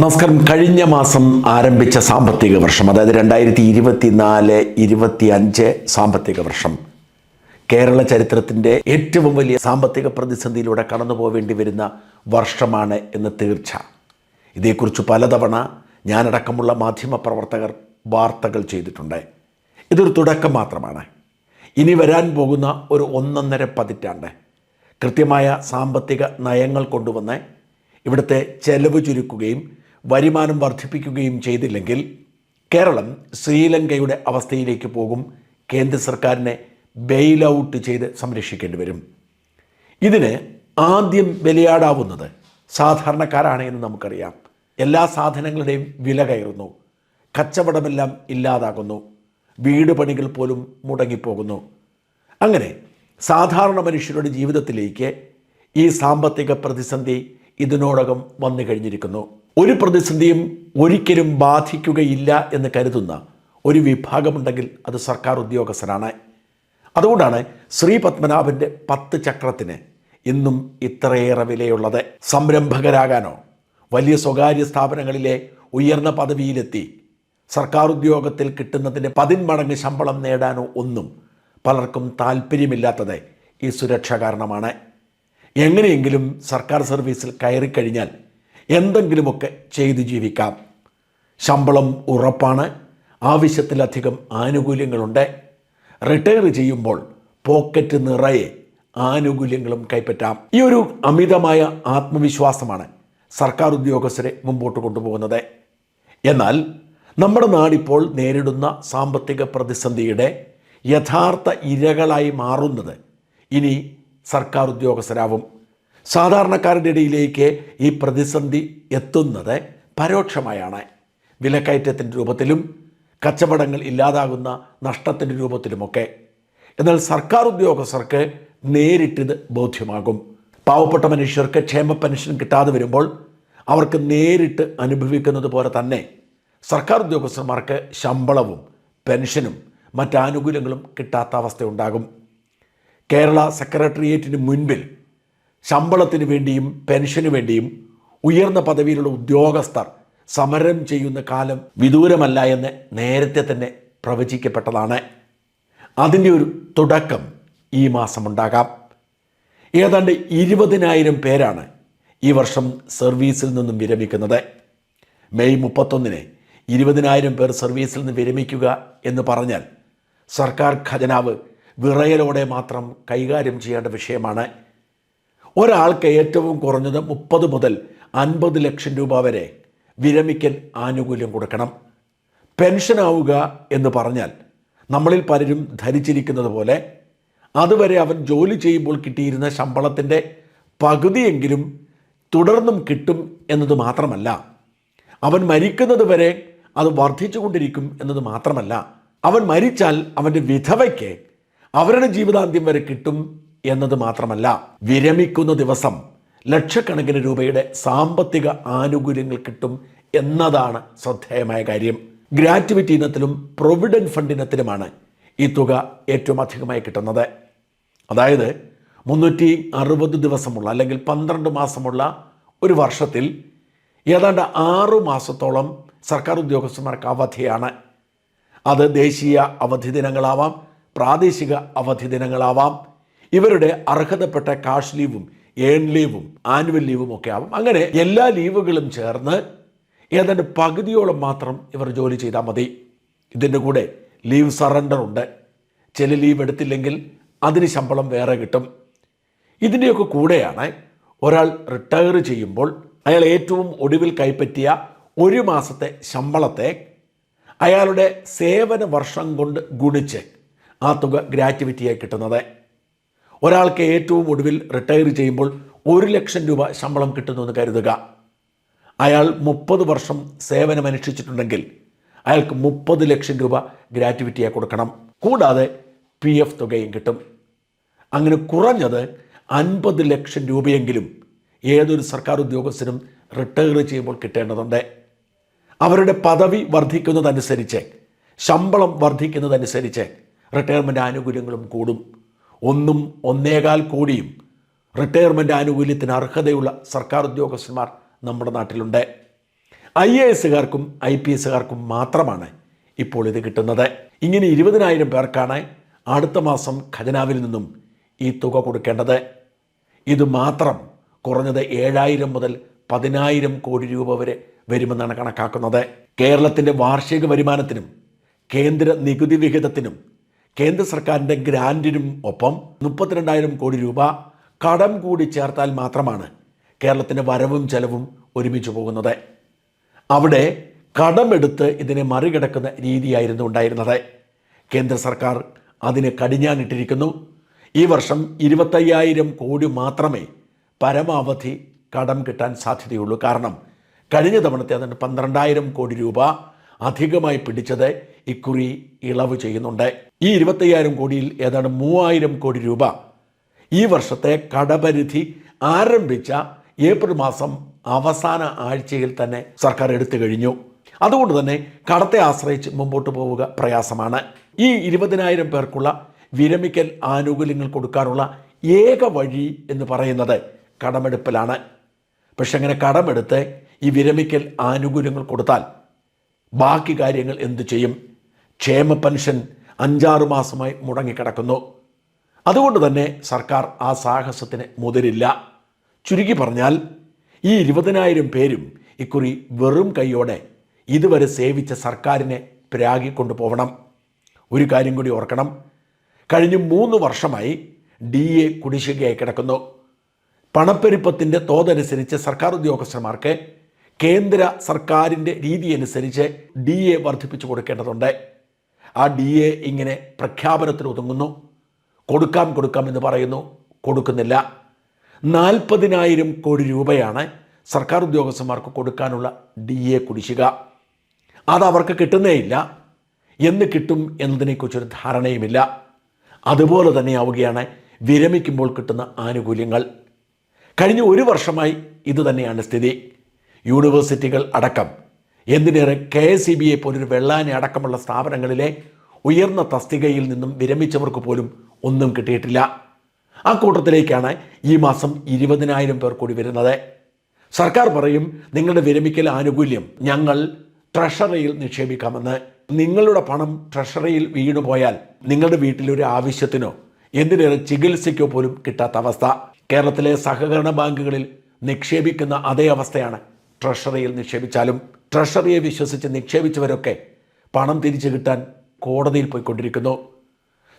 നമസ്കാരം. കഴിഞ്ഞ മാസം ആരംഭിച്ച സാമ്പത്തിക വർഷം അതായത് രണ്ടായിരത്തി ഇരുപത്തിനാല് ഇരുപത്തി അഞ്ച് സാമ്പത്തിക വർഷം കേരള ചരിത്രത്തിന്റെ ഏറ്റവും വലിയ സാമ്പത്തിക പ്രതിസന്ധിയിലൂടെ കടന്നു പോവേണ്ടി വരുന്ന വർഷമാണ് എന്ന് തീർച്ച. ഇതേക്കുറിച്ച് പലതവണ ഞാനടക്കമുള്ള മാധ്യമപ്രവർത്തകർ വാർത്തകൾ ചെയ്തിട്ടുണ്ട്. ഇതൊരു തുടക്കം മാത്രമാണ്. ഇനി വരാൻ പോകുന്ന ഒരു ഒന്നൊന്നര പതിറ്റാണ്ട് കൃത്യമായ സാമ്പത്തിക നയങ്ങൾ കൊണ്ടുവന്ന് ഇവിടുത്തെ ചെലവ് ചുരുക്കുകയും വരുമാനം വർദ്ധിപ്പിക്കുകയും ചെയ്തില്ലെങ്കിൽ കേരളം ശ്രീലങ്കയുടെ അവസ്ഥയിലേക്ക് പോകും. കേന്ദ്ര സർക്കാരിനെ ബെയിൽ ഔട്ട് ചെയ്ത് സംരക്ഷിക്കേണ്ടി വരും. ഇതിന് ആദ്യം ബലിയാടാവുന്നത് സാധാരണക്കാരാണ് എന്ന് നമുക്കറിയാം. എല്ലാ സാധനങ്ങളുടെയും വില കയറുന്നു. കച്ചവടമെല്ലാം ഇല്ലാതാകുന്നു. വീട് പണികൾ പോലും മുടങ്ങിപ്പോകുന്നു. അങ്ങനെ സാധാരണ മനുഷ്യരുടെ ജീവിതത്തിലേക്ക് ഈ സാമ്പത്തിക പ്രതിസന്ധി ഇതിനോടകം വന്നു കഴിഞ്ഞിരിക്കുന്നു. ഒരു പ്രതിസന്ധിയും ഒരിക്കലും ബാധിക്കുകയില്ല എന്ന് കരുതുന്ന ഒരു വിഭാഗമുണ്ടെങ്കിൽ അത് സർക്കാർ ഉദ്യോഗസ്ഥരാണ് അതുകൊണ്ടാണ് ശ്രീ പത്മനാഭന്റെ പത്ത് ചക്രത്തിന് ഇന്നും ഇത്രയേറെ വിലയുള്ളത്. സംരംഭകരാകാനോ വലിയ സ്വകാര്യ സ്ഥാപനങ്ങളിലെ ഉയർന്ന പദവിയിലെത്തി സർക്കാർ ഉദ്യോഗത്തിൽ കിട്ടുന്നതിന് പതിന്മടങ്ങ് ശമ്പളം നേടാനോ ഒന്നും പലർക്കും താല്പര്യമില്ലാത്തത് ഈ സുരക്ഷ കാരണമാണ്. എങ്ങനെയെങ്കിലും സർക്കാർ സർവീസിൽ കയറിക്കഴിഞ്ഞാൽ എന്തെങ്കിലുമൊക്കെ ചെയ്ത് ജീവിക്കാം. ശമ്പളം ഉറപ്പാണ്. ആവശ്യത്തിലധികം ആനുകൂല്യങ്ങളുണ്ട്. റിട്ടയർ ചെയ്യുമ്പോൾ പോക്കറ്റ് നിറയെ ആനുകൂല്യങ്ങളും കൈപ്പറ്റാം. ഈ ഒരു അമിതമായ ആത്മവിശ്വാസമാണ് സർക്കാർ ഉദ്യോഗസ്ഥരെ മുമ്പോട്ട് കൊണ്ടുപോകുന്നത്. എന്നാൽ നമ്മുടെ നാടിപ്പോൾ നേരിടുന്ന സാമ്പത്തിക പ്രതിസന്ധിയുടെ യഥാർത്ഥ ഇരകളായി മാറുന്നത് ഇനി സർക്കാർ ഉദ്യോഗസ്ഥരാവും. സാധാരണക്കാരുടെ ഇടയിലേക്ക് ഈ പ്രതിസന്ധി എത്തുന്നത് പരോക്ഷമായാണ്. വിലക്കയറ്റത്തിന്റെ രൂപത്തിലും കച്ചവടങ്ങൾ ഇല്ലാതാകുന്ന നഷ്ടത്തിന്റെ രൂപത്തിലുമൊക്കെ. എന്നാൽ സർക്കാർ ഉദ്യോഗസ്ഥർക്ക് നേരിട്ടിത് ബോധ്യമാകും. പാവപ്പെട്ട മനുഷ്യർക്ക് ക്ഷേമ പെൻഷൻ കിട്ടാതെ വരുമ്പോൾ അവർക്ക് നേരിട്ട് അനുഭവിക്കുന്നത് പോലെ തന്നെ സർക്കാർ ഉദ്യോഗസ്ഥന്മാർക്ക് ശമ്പളവും പെൻഷനും മറ്റാനുകൂല്യങ്ങളും കിട്ടാത്ത അവസ്ഥയുണ്ടാകും. കേരള സെക്രട്ടേറിയറ്റിന് മുൻപിൽ ശമ്പളത്തിന് വേണ്ടിയും പെൻഷന് വേണ്ടിയും ഉയർന്ന പദവിയിലുള്ള ഉദ്യോഗസ്ഥർ സമരം ചെയ്യുന്ന കാലം വിദൂരമല്ല എന്ന് നേരത്തെ തന്നെ പ്രവചിക്കപ്പെട്ടതാണ്. അതിന്റെ ഒരു തുടക്കം ഈ മാസമുണ്ടാകാം. ഏതാണ്ട് ഇരുപതിനായിരം പേരാണ് ഈ വർഷം സർവീസിൽ നിന്നും വിരമിക്കുന്നത്. മെയ് മുപ്പത്തൊന്നിന് ഇരുപതിനായിരം പേർ സർവീസിൽ നിന്ന് വിരമിക്കുക എന്ന് പറഞ്ഞാൽ സർക്കാർ ഖജനാവ് വിറയലോടെ മാത്രം കൈകാര്യം ചെയ്യേണ്ട വിഷയമാണ്. ഒരാൾക്ക് ഏറ്റവും കുറഞ്ഞത് മുപ്പത് മുതൽ അൻപത് ലക്ഷം രൂപ വരെ വിരമിക്കൽ ആനുകൂല്യം കൊടുക്കണം. പെൻഷനാവുക എന്ന് പറഞ്ഞാൽ നമ്മളിൽ പലരും ധരിച്ചിരിക്കുന്നത് പോലെ അതുവരെ അവൻ ജോലി ചെയ്യുമ്പോൾ കിട്ടിയിരുന്ന ശമ്പളത്തിന്റെ പകുതിയെങ്കിലും തുടർന്നും കിട്ടും എന്നത് മാത്രമല്ല. അവൻ മരിക്കുന്നത് വരെ അത് വർദ്ധിച്ചുകൊണ്ടിരിക്കും എന്നത് മാത്രമല്ല. അവൻ മരിച്ചാൽ അവന്റെ വിധവയ്ക്ക് അവരുടെ ജീവിതാന്ത്യം വരെ കിട്ടും എന്നത് മാത്രമല്ല വിരമിക്കുന്ന ദിവസം ലക്ഷക്കണക്കിന് രൂപയുടെ സാമ്പത്തിക ആനുകൂല്യങ്ങൾ കിട്ടും എന്നതാണ് ശ്രദ്ധേയമായ കാര്യം. ഗ്രാറ്റുവിറ്റി ഇനത്തിലും പ്രൊവിഡന്റ് ഫണ്ട് ഇനത്തിലുമാണ് ഈ തുക ഏറ്റവും അധികമായി കിട്ടുന്നത്. അതായത് മുന്നൂറ്റി അറുപത് ദിവസമുള്ള അല്ലെങ്കിൽ പന്ത്രണ്ട് മാസമുള്ള ഒരു വർഷത്തിൽ ഏതാണ്ട് ആറു മാസത്തോളം സർക്കാർ ഉദ്യോഗസ്ഥന്മാർക്ക് അവധിയാണ്. അത് ദേശീയ അവധി ദിനങ്ങളാവാം പ്രാദേശിക അവധി ദിനങ്ങളാവാം ഇവരുടെ അർഹതപ്പെട്ട കാഷ് ലീവും ഏൺ ലീവും ആനുവൽ ലീവും ഒക്കെ ആവും. അങ്ങനെ എല്ലാ ലീവുകളും ചേർന്ന് ഏതാണ്ട് പകുതിയോളം മാത്രം ഇവർ ജോലി ചെയ്താൽ മതി. ഇതിന്റെ കൂടെ ലീവ് സറണ്ടർ ഉണ്ട്. ചില ലീവ് എടുത്തില്ലെങ്കിൽ അതിന് ശമ്പളം വേറെ കിട്ടും. ഇതിന്റെയൊക്കെ കൂടെയാണ് ഒരാൾ റിട്ടയർ ചെയ്യുമ്പോൾ അയാൾ ഏറ്റവും ഒടുവിൽ കൈപ്പറ്റിയ ഒരു മാസത്തെ ശമ്പളത്തെ അയാളുടെ സേവന വർഷം കൊണ്ട് ഗുണിച്ച് ആ തുക ഗ്രാറ്റുവിറ്റിയായി കിട്ടുന്നത്. ഒരാൾക്ക് ഏറ്റവും ഒടുവിൽ റിട്ടയർ ചെയ്യുമ്പോൾ ഒരു ലക്ഷം രൂപ ശമ്പളം കിട്ടുന്നുവെന്ന് കരുതുക. അയാൾ മുപ്പത് വർഷം സേവനമനുഷ്ഠിച്ചിട്ടുണ്ടെങ്കിൽ അയാൾക്ക് മുപ്പത് ലക്ഷം രൂപ ഗ്രാറ്റുവിറ്റിയായി കൊടുക്കണം. കൂടാതെ പി എഫ് തുകയും കിട്ടും. അങ്ങനെ കുറഞ്ഞത് അൻപത് ലക്ഷം രൂപയെങ്കിലും ഏതൊരു സർക്കാർ ഉദ്യോഗസ്ഥനും റിട്ടയർ ചെയ്യുമ്പോൾ കിട്ടേണ്ടതുണ്ട്. അവരുടെ പദവി വർദ്ധിക്കുന്നതനുസരിച്ച് ശമ്പളം വർദ്ധിക്കുന്നതനുസരിച്ച് റിട്ടയർമെന്റ് ആനുകൂല്യങ്ങളും കൂടും. ഒന്നും ഒന്നേകാൽ കോടിയും റിട്ടയർമെന്റ് ആനുകൂല്യത്തിന് അർഹതയുള്ള സർക്കാർ ഉദ്യോഗസ്ഥന്മാർ നമ്മുടെ നാട്ടിലുണ്ട്. ഐ എ എസുകാർക്കും ഐ പി എസുകാർക്കും മാത്രമാണ് ഇപ്പോൾ ഇത് കിട്ടുന്നത്. ഇങ്ങനെ ഇരുപതിനായിരം പേർക്കാണ് അടുത്ത മാസം ഖജനാവിൽ നിന്നും ഈ തുക കൊടുക്കേണ്ടത്. ഇത് മാത്രം കുറഞ്ഞത് ഏഴായിരം മുതൽ പതിനായിരം കോടി രൂപ വരെ വരുമെന്നാണ് കണക്കാക്കുന്നത്. കേരളത്തിന്റെ വാർഷിക വരുമാനത്തിനും കേന്ദ്ര നികുതി വിഹിതത്തിനും കേന്ദ്ര സർക്കാരിന്റെ ഗ്രാന്റിനും ഒപ്പം മുപ്പത്തിരണ്ടായിരം കോടി രൂപ കടം കൂടി ചേർത്താൽ മാത്രമാണ് കേരളത്തിന്റെ വരവും ചെലവും ഒരുമിച്ച് പോകുന്നത്. അവിടെ കടമെടുത്ത് ഇതിനെ മറികടക്കുന്ന രീതിയായിരുന്നു ഉണ്ടായിരുന്നത്. കേന്ദ്ര സർക്കാർ അതിനെ കടിഞ്ഞാനിട്ടിരിക്കുന്നു ഈ വർഷം ഇരുപത്തയ്യായിരം കോടി മാത്രമേ പരമാവധി കടം കിട്ടാൻ സാധ്യതയുള്ളൂ. കാരണം കഴിഞ്ഞ തവണത്തെ അതിന് പന്ത്രണ്ടായിരം കോടി രൂപ അധികമായി പിടിച്ചത് ഇക്കുറി ഇളവ് ചെയ്യുന്നുണ്ട്. ഈ ഇരുപത്തയ്യായിരം കോടിയിൽ ഏതാണ്ട് മൂവായിരം കോടി രൂപ ഈ വർഷത്തെ കടപരിധി ആരംഭിച്ച ഏപ്രിൽ മാസം അവസാന ആഴ്ചയിൽ തന്നെ സർക്കാർ എടുത്തു കഴിഞ്ഞു. അതുകൊണ്ട് തന്നെ കടത്തെ ആശ്രയിച്ച് മുമ്പോട്ട് പോവുക പ്രയാസമാണ്. ഈ ഇരുപതിനായിരം പേർക്കുള്ള വിരമിക്കൽ ആനുകൂല്യങ്ങൾ കൊടുക്കാനുള്ള ഏക വഴി എന്ന് പറയുന്നത് കടമെടുപ്പിലാണ്. പക്ഷെ അങ്ങനെ കടമെടുത്ത് ഈ വിരമിക്കൽ ആനുകൂല്യങ്ങൾ കൊടുത്താൽ ബാക്കി കാര്യങ്ങൾ എന്ത് ചെയ്യും? ക്ഷേമ പെൻഷൻ അഞ്ചാറ് മാസമായി മുടങ്ങിക്കിടക്കുന്നു. അതുകൊണ്ട് തന്നെ സർക്കാർ ആ സാഹസത്തിന് മുതിരില്ല. ചുരുക്കി പറഞ്ഞാൽ ഈ ഇരുപതിനായിരം പേരും ഇക്കുറി വെറും കൈയോടെ ഇതുവരെ സേവിച്ച സർക്കാരിനെ പ്രാഗിക്കൊണ്ടു പോകണം ഒരു കാര്യം കൂടി ഓർക്കണം. കഴിഞ്ഞ മൂന്ന് വർഷമായി ഡി എ കുടിശ്ശികയായി കിടക്കുന്നു. പണപ്പെരുപ്പത്തിന്റെ തോതനുസരിച്ച് സർക്കാർ ഉദ്യോഗസ്ഥന്മാർക്ക് കേന്ദ്ര സർക്കാരിന്റെ രീതി അനുസരിച്ച് ഡി എ വർദ്ധിപ്പിച്ചു കൊടുക്കേണ്ടതുണ്ട്. ആ ഡി എ ഇങ്ങനെ പ്രഖ്യാപനത്തിന് ഒതുങ്ങുന്നു കൊടുക്കാം കൊടുക്കാം എന്ന് പറയുന്നു. കൊടുക്കുന്നില്ല. നാൽപ്പതിനായിരം കോടി രൂപയാണ് സർക്കാർ ഉദ്യോഗസ്ഥന്മാർക്ക് കൊടുക്കാനുള്ള ഡി എ കുടിശ്ശിക. അത് അവർക്ക് കിട്ടുന്നേയില്ല. എന്ന് കിട്ടും എന്നതിനെക്കുറിച്ചൊരു ധാരണയുമില്ല. അതുപോലെ തന്നെ ആവുകയാണ് വിരമിക്കുമ്പോൾ കിട്ടുന്ന ആനുകൂല്യങ്ങൾ. കഴിഞ്ഞ ഒരു വർഷമായി ഇതുതന്നെയാണ് സ്ഥിതി. യൂണിവേഴ്സിറ്റികൾ അടക്കം. എന്തിനേറെ കെ എസ് ഇ ബിയെ പോലൊരു വെള്ളാനെ അടക്കമുള്ള സ്ഥാപനങ്ങളിലെ ഉയർന്ന തസ്തികയിൽ നിന്നും വിരമിച്ചവർക്ക് പോലും ഒന്നും കിട്ടിയിട്ടില്ല. ആ കൂട്ടത്തിലേക്കാണ് ഈ മാസം ഇരുപതിനായിരം പേർ കൂടി വരുന്നത്. സർക്കാർ പറയും നിങ്ങളുടെ വിരമിക്കൽ ആനുകൂല്യം ഞങ്ങൾ ട്രഷറിയിൽ നിക്ഷേപിക്കാമെന്ന്. നിങ്ങളുടെ പണം ട്രഷറിയിൽ വീണുപോയാൽ നിങ്ങളുടെ വീട്ടിലൊരു ആവശ്യത്തിനോ എന്തിനേറെ ചികിത്സയ്ക്കോ പോലും കിട്ടാത്ത അവസ്ഥ. കേരളത്തിലെ സഹകരണ ബാങ്കുകളിൽ നിക്ഷേപിക്കുന്ന അതേ അവസ്ഥയാണ് ട്രഷറിയിൽ നിക്ഷേപിച്ചാലും ട്രഷറിയെ വിശ്വസിച്ച് നിക്ഷേപിച്ചവരൊക്കെ പണം തിരിച്ചു കിട്ടാൻ കോടതിയിൽ പോയിക്കൊണ്ടിരിക്കുന്നു.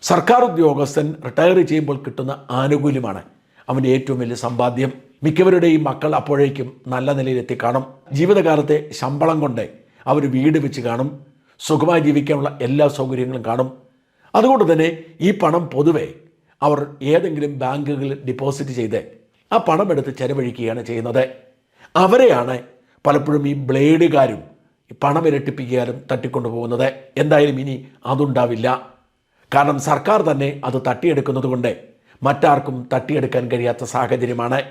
സർക്കാർ ഉദ്യോഗസ്ഥൻ റിട്ടയർ ചെയ്യുമ്പോൾ കിട്ടുന്ന ആനുകൂല്യമാണ് അവന്റെ ഏറ്റവും വലിയ സമ്പാദ്യം. മിക്കവരുടെയും മക്കൾ അപ്പോഴേക്കും നല്ല നിലയിലെത്തി കാണും. ജീവിതകാലത്തെ ശമ്പളം കൊണ്ട് അവർ വീട് വെച്ച് കാണും. സുഖമായി ജീവിക്കാനുള്ള എല്ലാ സൗകര്യങ്ങളും കാണും. അതുകൊണ്ട് തന്നെ ഈ പണം പൊതുവെ അവർ ഏതെങ്കിലും ബാങ്കുകളിൽ ഡിപ്പോസിറ്റ് ചെയ്ത് ആ പണം എടുത്ത് ചെലവഴിക്കുകയാണ് ചെയ്യുന്നത്. അവരെയാണ് പലപ്പോഴും ഈ ബ്ലേഡുകാരും പണം ഇരട്ടിപ്പിക്കാനും തട്ടിക്കൊണ്ടു പോകുന്നത് എന്തായാലും ഇനി അതുണ്ടാവില്ല. കാരണം സർക്കാർ തന്നെ അത് തട്ടിയെടുക്കുന്നത് കൊണ്ട് മറ്റാർക്കും തട്ടിയെടുക്കാൻ കഴിയാത്ത സാഹചര്യമാണ്.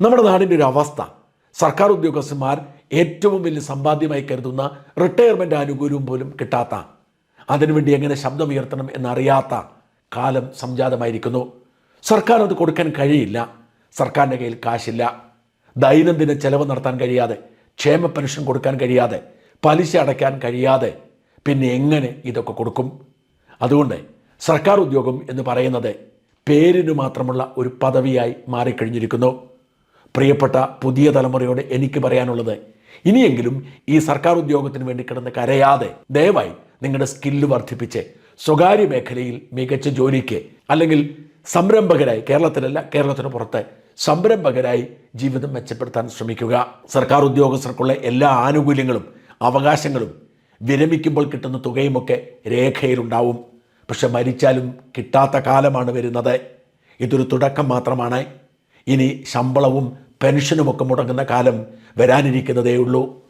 നമ്മുടെ നാടിന്റെ ഒരു അവസ്ഥ. സർക്കാർ ഉദ്യോഗസ്ഥന്മാർ ഏറ്റവും വലിയ സമ്പാദ്യമായി കരുതുന്ന റിട്ടയർമെന്റ് ആനുകൂല്യം പോലും കിട്ടാത്ത അതിനുവേണ്ടി എങ്ങനെ ശബ്ദമുയർത്തണം എന്നറിയാത്ത കാലം സംജാതമായിരിക്കുന്നു. സർക്കാർ അത് കൊടുക്കാൻ കഴിയില്ല. സർക്കാരിന്റെ കയ്യിൽ കാശില്ല. ദൈനംദിന ചെലവ് നടത്താൻ കഴിയാതെ ക്ഷേമ പെൻഷൻ കൊടുക്കാൻ കഴിയാതെ പലിശ അടയ്ക്കാൻ കഴിയാതെ പിന്നെ എങ്ങനെ ഇതൊക്കെ കൊടുക്കും? അതുകൊണ്ട് സർക്കാർ ഉദ്യോഗം എന്ന് പറയുന്നത് പേരിന് മാത്രമുള്ള ഒരു പദവിയായി മാറിക്കഴിഞ്ഞിരിക്കുന്നു. പ്രിയപ്പെട്ട പുതിയ തലമുറയോട് എനിക്ക് പറയാനുള്ളത് ഇനിയെങ്കിലും ഈ സർക്കാർ ഉദ്യോഗത്തിന് വേണ്ടി കിടന്ന് കരയാതെ ദയവായി നിങ്ങളുടെ സ്കില്ല് വർദ്ധിപ്പിച്ച് സ്വകാര്യ മേഖലയിൽ മികച്ച ജോലിക്ക് അല്ലെങ്കിൽ സംരംഭകരായി കേരളത്തിലല്ല കേരളത്തിന് പുറത്ത് സംരംഭകരായി ജീവിതം മെച്ചപ്പെടുത്താൻ ശ്രമിക്കുക. സർക്കാർ ഉദ്യോഗസ്ഥർക്കുള്ള എല്ലാ ആനുകൂല്യങ്ങളും അവകാശങ്ങളും വിരമിക്കുമ്പോൾ കിട്ടുന്ന തുകയുമൊക്കെ രേഖയിലുണ്ടാവും. പക്ഷെ മരിച്ചാലും കിട്ടാത്ത കാലമാണ് വരുന്നത്. ഇതൊരു തുടക്കം മാത്രമാണ്. ഇനി ശമ്പളവും പെൻഷനുമൊക്കെ മുടങ്ങുന്ന കാലം വരാനിരിക്കുന്നതേ ഉള്ളൂ